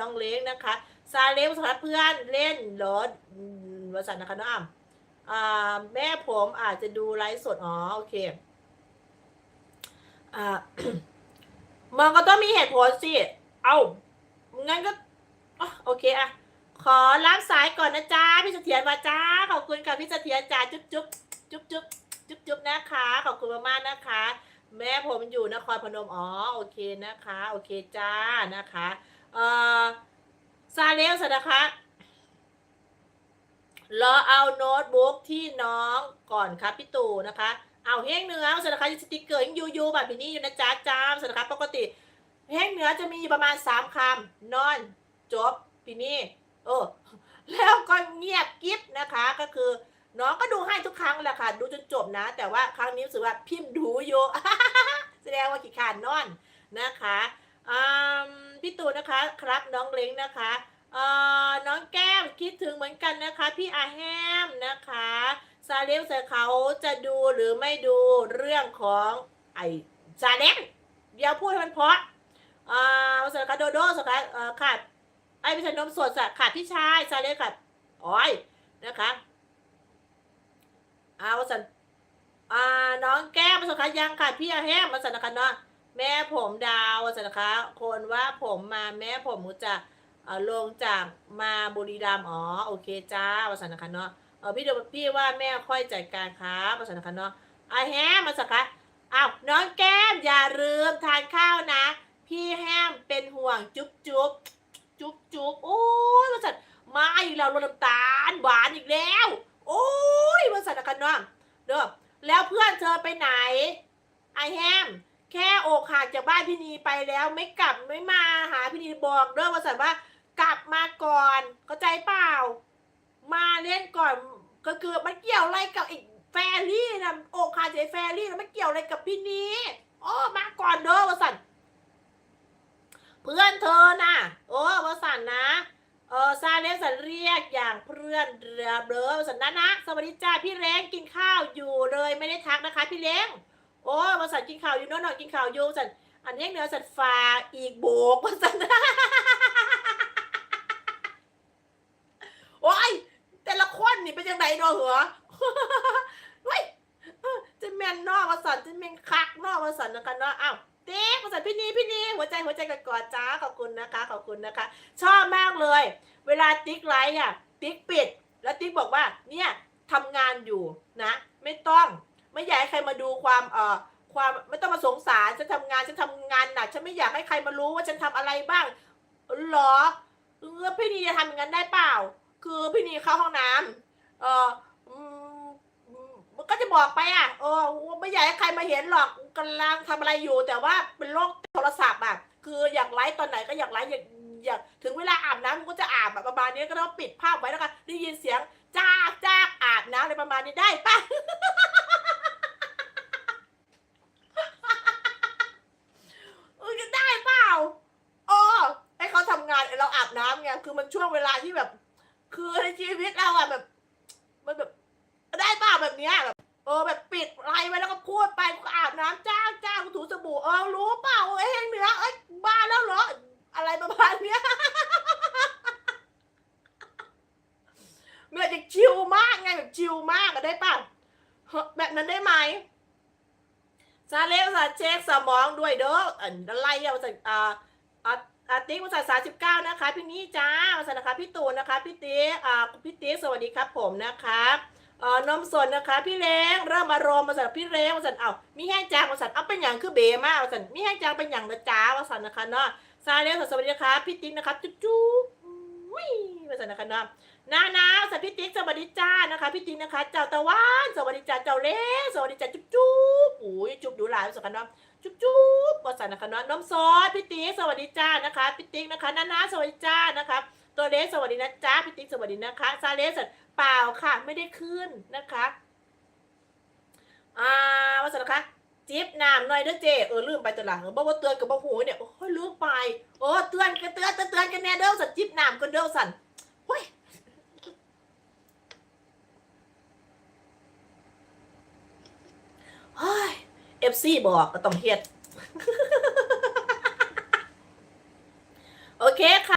น้องเล็กนะคะซาเล้งสำหรับเพื่อนเล่นรถวสันนะคะน้องอ่ำอ่าแม่ผมอาจจะดูไลฟ์สด อ๋อ โอเคอ่ามันก็ต้องมีเหตุผลสิ เอางั้นก็โอเคอะขอรับสายก่อนนะจ๊ะพี่เสถียรมาจ้าขอบคุณค่ะพี่เสถียรจ้าจุ๊บจุ๊บจุ๊บจุ๊บจุ๊บจุ๊บนะคะ ขอบคุณมากๆนะคะ แม่ผมอยู่นครพนมอ๋อโอเคนะคะ โอเคจ้านะคะ เอ่อซาเลสนะคะรอเอาโน้ตบุ๊กที่น้องก่อนครับพี่ตู่นะคะ เอาเฮงเนื้อสนะคะสติกเกอร์ยังยูยูแบบนี้อยู่นะจ๊ะจ้ามสนะคะปกติเฮงเนื้อจะมีอยู่ประมาณสามคำนอน จบพี่นี่เออแล้วก็เงียบกิ๊บนะคะก็คือ น้องก็ดูให้ทุกครั้งแหละค่ะ ดูจนจบนะ แต่ว่าครั้งนี้รู้สึกว่าพิมพ์ดูอยู่แสดงว่าขี้ขานนอนนะคะ พี่ตูนนะคะครับน้องเล้งนะคะน้องแก้มคิดถึงเหมือนกันนะคะ พี่อาแฮมนะคะซาเล้งเสเขาจะดูหรือไม่ดูเรื่องของไอซาเล้งเดี๋ยวพูดให้มันเพราะอ่าสารคาโดโดสารคาเอ่อขาดไอ้ไม่ชนมสดสะขาดพี่ชายซาเล้งขาดอ้อยนะคะอาวสันอ่าน้องแก้มมาสันคะยังค่ะพี่อาแห้งมาสันนะคะเนาะ แม่ผมดาวสันนะคะ คนว่าผมมาแม่ผมจะเออลงจากมาบุรีรัมย์อ๋อโอเคจ้ามาสันนะคะเนาะเออพี่เดี๋ยวพี่ว่าแม่ค่อยจัดการครับสันนะคะเนาะไอแห้งมาสันคะอ้าวน้องแก้มอย่าลืมทานข้าวนะ พี่แฮมเป็นห่วงจุ๊บจุ๊บจุ๊บจุ๊บโอ้ยมาสันมาอีกแล้วรสน้ำตาลหวานอีกแล้ว โอ้ยมาสันนะคะเนาะเด้อแล้วเพื่อนเธอไปไหนไอแฮม แค่อกหักจากบ้านพี่นีไปแล้วไม่กลับไม่มาหาพี่นีบอกเด้อว่าสันว่ากลับมาก่อนเข้าใจเปล่า มาเล่นก่อนก็คือมันเกี่ยวอะไรกับอีกแฟรี่นะอกหักจากแฟรี่นะไม่เกี่ยวอะไรกับพี่นีโอ้มาก่อนเด้อว่าสันเพื่อนเธอน่ะโอ้ว่าสันนะเออซาเลสสันเรียกอย่างเพื่อนเรือเบลอสันนะนะสวัสดีจ้าพี่เล้งกินข้าวอยู่เลยไม่ได้ทักนะคะพี่เล้ง โอ้มาสันกินข้าวอยู่โน่นหน่อยกินข้าวอยู่สันอันนี้เนื้อสันฟาอีกโบกมาสันโอ้ยแต่ละคนนี่เป็นยังไงเนาะเหรอเฮ้ยจะแมนนอกมาสันจะแมนคักนอกมาสันนะคะเนาะอ้าวเต๊กมาสันพี่นีพี่นีหัวใจหัวใจกันก่อนจ้าขอบคุณนะคะขอบคุณนะคะ ชอบมากเลย เวลาติ๊กไลค์อะติ๊กปิด อ่อความไม่ต้องมาสงสารฉันทำงานฉันทำงานหนักฉันไม่อยากให้ใครมารู้ว่าฉันทำอะไรบ้างหรอเออพี่นีจะทำอย่างนั้นได้เปล่า คือพี่นีเข้าห้องน้ำเออมันก็จะบอกไปอะเออไม่อยากให้ใครมาเห็นหรอกกำลังทำอะไรอยู่ แต่ว่าเป็นโรคโทรศัพท์อะคืออยากไลฟ์ตอนไหนก็อยากไลฟ์อยากอยากถึงเวลาอาบน้ำมันก็จะอาบแบบประมาณนี้ก็ต้องปิดภาพไว้แล้วก็ได้ยินเสียงจ้ากจ้ากอาบน้ำอะไรประมาณนี้ได้ปะ เออจะได้เปล่าอ๋อให้เขาทำงานเรา อาบน้ำไงคือมันช่วงเวลาที่แบบ คือในชีวิตเราอะแบบ มันแบบได้ป่าแบบเนี้ยแบบเออแบบปิดไลน์ไว้แล้วก็พูดไปกูอาบน้ำจ้าจ้ากูถูสบู่เออรู้เปล่าเอ้ยเหนือเอ้ยบ้าแล้วเหรอ อะไรประมาณเนี้ยเมื่อจะชิลมากไงแบบชิลมากอะได้ป่ะแบบนั้นได้ไหมซาเล้งสาเช็คสมองด้วยเด้ออันอะไรอะภาษาอ่า อ่ติ๊กภาษาสามสิบเก้านะคะพี่นี้จ้าภาษานะคะพี่ตูนนะคะพี่ติ๊กอ่าพี่ติ๊กสวัสดีครับผมนะคะเอ่อนมสดนะคะพี่เล้งเริ่มอารมณ์ภาษาพี่เล้งภาษาเอามีแห้งจางภาษาเอาเป็นอย่างคือเบมากภาษามีแห้งจางเป็นอย่างนะจ้าภาษานะคะเนาะซาเลียสวัสดีครับพี่ติ๊กนะครับจุ๊บจุ๊บอุ้ยมาสันนะคะเนาะนานาสัตพี่ติ๊กสวัสดีจ้านะคะพี่ติ๊กนะคะ เจ้าตะวันสวัสดีจ้าเจ้าเล่สวัสดีจ้าจุ๊บจุ๊บ อุ้ยจุ๊บดูหลายมาสันคะเนะจุ๊บจุ๊บมาสันนะคะเนาะน้องซอสพี่ติ๊กสวัสดีจ้านะคะพี่ติ๊กนะคะนานาสวัสดีจ้านะคะตัวเล็กสวัสดีนะจ้าพี่ติ๊กสวัสดีนะคะซาเลสเปล่าค่ะไม่ได้ขึ้นนะคะอ่ามาสันนะคะจิ๊บน้ำหน่อยเด้อเจเออลืมไปตวหลังบอกว่าเตือนกับบ่หูเนี่ยโอ้ยลืมไปโอ้เตือนกันเตือนเตือนเตือนกันแน่เด้อสันจิ๊บน้ำกันเด้อสันเฮ้ยเฮ้ยเอ ฟซีบอกก็ต้องเฮ็ด โอเคค่ะ